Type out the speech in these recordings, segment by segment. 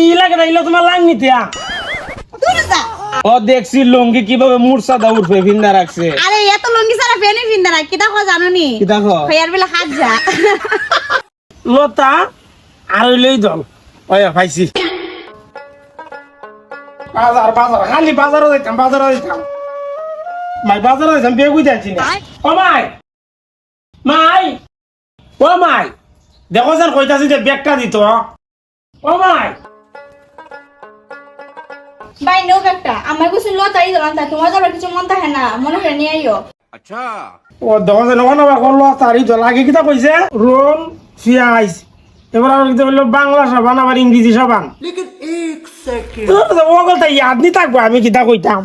ই লাগে না ইলো তোমার লাং নিতে দূরে যা। ও দেখছি লঙ্গি কীভাবে মূর্ছা দা উঠবে ভিন্দা রাখছে। আরে এত লঙ্গি সারা ফেনি ফিন্দারা কি দেখো জানো নি কি দেখো? ফেয়ার বেলা হাত যা। লতা আর হইলেই দল। ওই পাইছি। বাজার বাজার খালি যাইতাম যাইতাম। মাই বাজারও যাইতাম বেগুই যাচ্ছি না। ও মাই মাই ও মাই। দেখো স্যার কইতাছি যে ব্যাগটা দিত। ও মাই। ভাই নো একটা আমার কিছু লতাই দিলাম। তা তোমার যাবার কিছু মন থাকে না মনে করে নিয়ে আইও। ও দেখো যে নবা নবা করল তারি তো লাগে কিতা কইছে? রোল পিয়াজ এবার বলল? বাংলা সাবান আবার ইংরেজি সাবান। ওগল তাই ইয়াদ নি থাকব আমি কিতা কইতাম?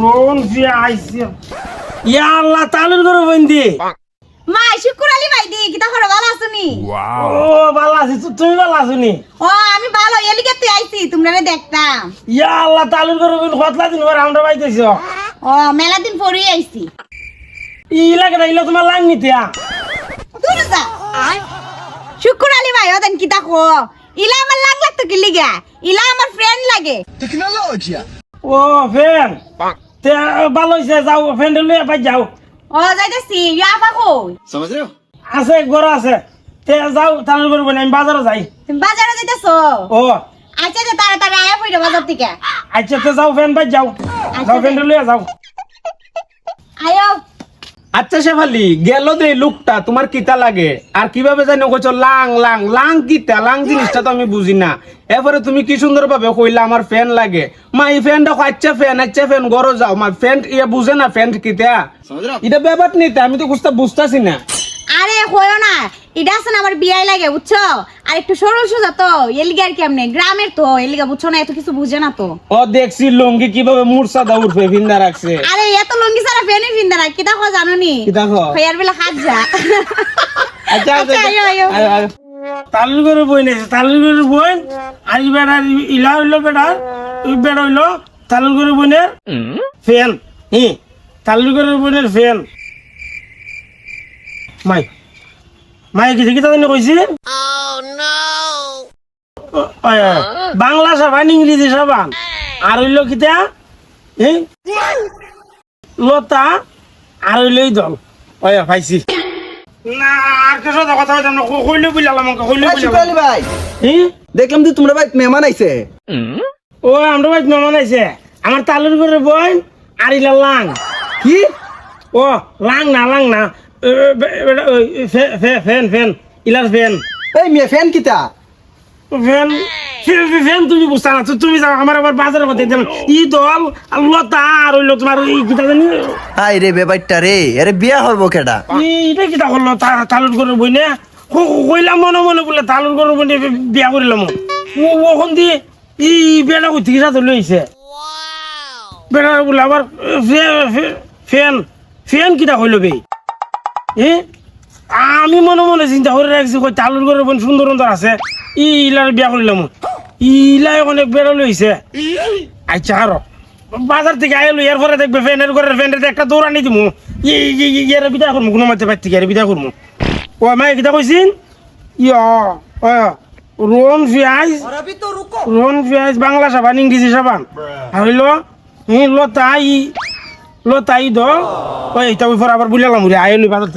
রোল পিয়াজ ইয়া আল্লাহ তালুর করে বন্দি শুকুর আলী ভাই দি কিতা করে ভালো আছো নি? ও ভালো আছি। তুমি ভালো আছো নি? ও আমি ভালো এলিকে তুই আইছি তোমরা দেখতাম। ইয়া আল্লাহ তালুর করে বন্দি কতলা দিন পর আমরা পাইতেছ ও মেলা দিন পরে আইছি। ই লাগে না ইলো তোমার লাং নিতে দূরে যা। শুকুর আলী ভাই ওদেন কিতা কো। ইলা আমার লাগ লাগতো কি লিগা? ইলা আমার ফ্রেন্ড লাগে। ও ফ্যান তে ভালো হইছে যাও ফ্যান লইয়া পাই যাও। ও যাইতাছি ইয়া আপা কই আছে গড় আছে। তে যাও তালুর করে বন্দি আমি বাজারে যাই। তুমি বাজারে যাইতাছো? ও। আচ্ছা যে তাড়াতাড়ি আয়া পড়ো বাজার থেকে। আচ্ছা তো যাও ফ্যান পাই যাও। যাও ফ্যান লইয়া যাও। আয়ো। আচ্ছা শেফালি গেল দে লুকটা তোমার কিতা লাগে? আর কীভাবে জানি কইছো লাং লাং লাং কিতা? লাং জিনিসটা তো আমি বুঝি না। এরপরে তুমি কি সুন্দর ভাবে কইলা আমার ফ্যান লাগে। মা এই ফ্যানটা আচ্ছা ফ্যান আচ্ছা ফ্যান গরো যাও। মা ফ্যান ইয়া বুঝে না ফ্যান কিতা? এটা ব্যাপার নিতে আমি তো বুঝতে বুঝতাছি না। আরে হয়ো না। এটা আছে না আমার বিয়াই লাগে বুঝছ? আর একটু সরল সোজা তো এলিগা আর কেমনে? গ্রামের তো এলিগা বুঝছ না এত কিছু বুঝে না তো। ও দেখছি লঙ্গি কীভাবে মূর্ছা দা উঠবে ভিন্দা রাখছে। আরে এত লঙ্গি সারা ফেনি ফিন্দারা কি দেখো জানো নি কি দেখো? ফেয়ার বেলা হাত যা। আচ্ছা আচ্ছা, আয়ো, আয়ো। আয়ো, আয়ো। তালুর করে বই নেছে তালুর বই আর বেড়ার ইলা হইল বেড়ার ওই বেড়া হইল তালুর করে বইনের ফ্যান হি তালুর করে বইনের ফ্যান মাই মাই কি কি তাদের কইছি? বাংলা সাবান ইংরেজি সাবান আর হইল কিতা? এই লতা আর হইল দল। ওই পাইছি। না আর কিছু কথা হইতাম না কইলে বুঝলাম কইলে ভাই। দেখলাম যে তোমরা ভাই মেহমান আইছে। ও আমরা বাড়ি মেহমান আইছে। আমার তালুর করে বই আর ইলা লাং। কি? ও লাং না লাং না। ফ্যান ফ্যান ইলার ফ্যান। এই মেয়ে ফ্যান কিতা? ফ্যান ফ্যান তুমি বুঝতা না তুমি যাও আমার আবার বাজারের মধ্যে দিলাম ই দল লতা আর হইল তোমার এই কিতা জানি? হাই রে বেবাইটা রে আরে বিয়া হইব কেডা? ই- এটা কিতা করল তা- তালুর করে বই না? কইলাম মনে মনে বলে তালুর করে বই বিয়া করিলাম। ও ওখান দিয়ে ই বেড়া কই থেকে সাথে লইছে বেড়া বলে আবার ফ্যান ফ্যান কিটা হইল বে? আমি মনে মনে চিন্তা করে রাখছি কই তালুর করে বোন সুন্দর সুন্দর আছে। ই ইলার বিয়া করিলাম ইলাই অনেক বেড়া লইছে আচ্ছা আর বাজার থেকে আইলো এর পরে দেখবে ফ্যানের ঘরের ফ্যানের একটা দৌড়ানি দিমু। ইয়ার বিদা করব কোনো মাঝে পাইতে গিয়ে বিদা করব ও মাই কিটা কইছিন? ইয়া ও রোন পিঁয়াজ রোন পিঁয়াজ বাংলা সাবান ইংরেজি সাবান। হইল লতা ই লতা তাই দ। ওই এটা ওই পর আবার বুঝলাম রে আইলো বাজার